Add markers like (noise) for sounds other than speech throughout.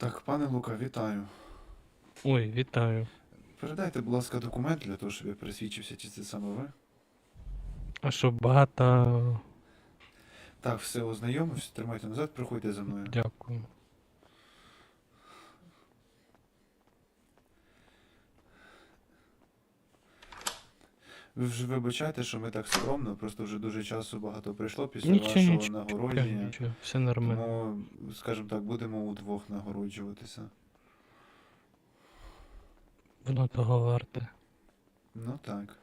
Так, пане Лука, вітаю. Ой, вітаю. Передайте, будь ласка, документ для того, щоб я пересвідчився, чи це саме ви. А що багато. Так, все ознайомився, тримайте назад, приходьте за мною. Дякую. Ви вже вибачайте, що ми так скромно, просто вже дуже часу багато прийшло після Нічого, вашого нічого, нагородження. нічого, все нормально. Тому, скажімо так, будемо удвох нагороджуватися. Воно того варте. Ну так.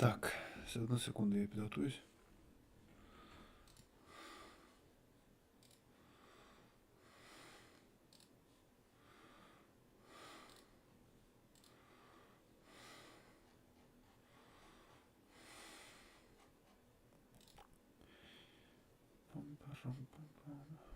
Так, одну секунду я підготуюсь. Пам-парам-пам-пам.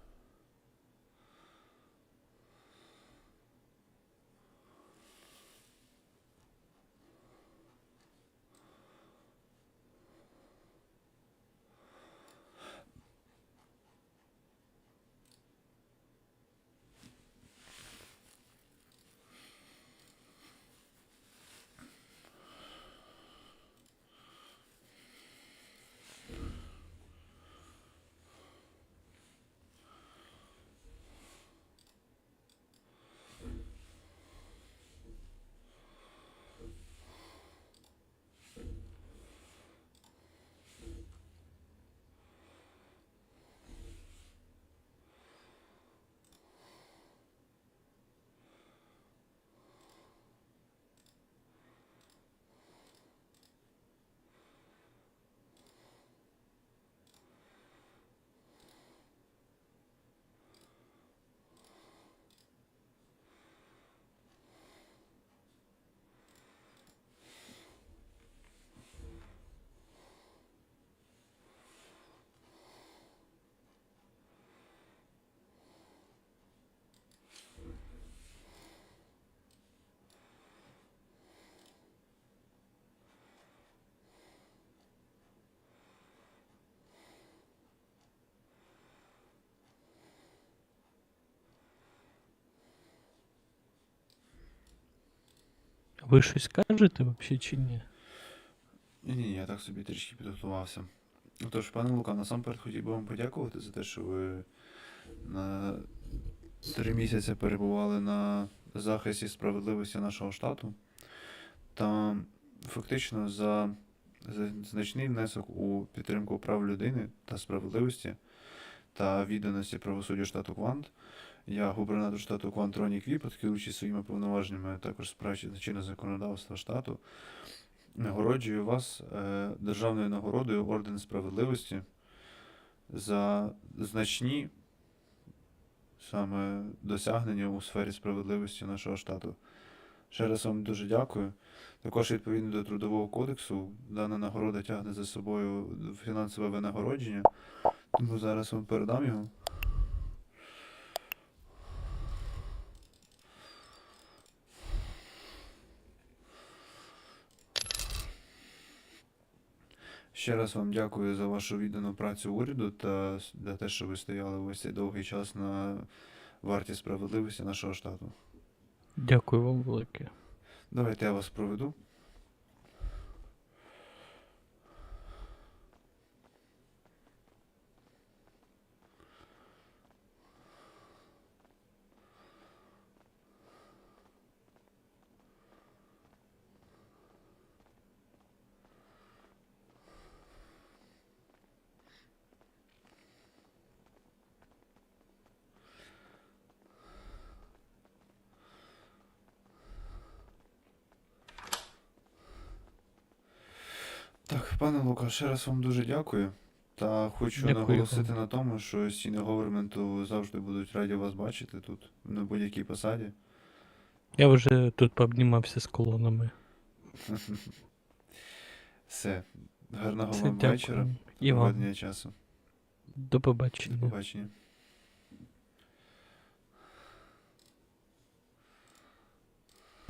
Ви щось кажете взагалі чи ні? Ні, ні, я так собі трішки підготувався. Тож, пане Лука, насамперед хотів би вам подякувати за те, що ви на три місяці перебували на захисті справедливості нашого штату та фактично за, значний внесок у підтримку прав людини та справедливості та відданості правосуддю штату Квант. Я, губернатор штату Квант Ронік Віпот, своїми повноваженнями, також справді чинне законодавства штату, Нагороджую вас е, державною нагородою Орден Справедливості за значні саме досягнення у сфері справедливості нашого штату. Ще раз вам дуже дякую. Також відповідно до Трудового кодексу дана нагорода тягне за собою фінансове винагородження, тому зараз вам передам його. Ще раз вам дякую за вашу віддану працю уряду та за те, що ви стояли весь цей довгий час на варті справедливості нашого штату. Дякую вам велике. Давайте я вас проведу. Так, пане Лука, ще раз вам дуже дякую. Та хочу Дякую наголосити на тому, що стіни говерменту завжди будуть раді вас бачити тут, на будь-якій посаді. Я вже тут пообнімався з колонами. (laughs) Все. Гарного Все, вам вечора. І вам. Часу. До До побачення. побачення.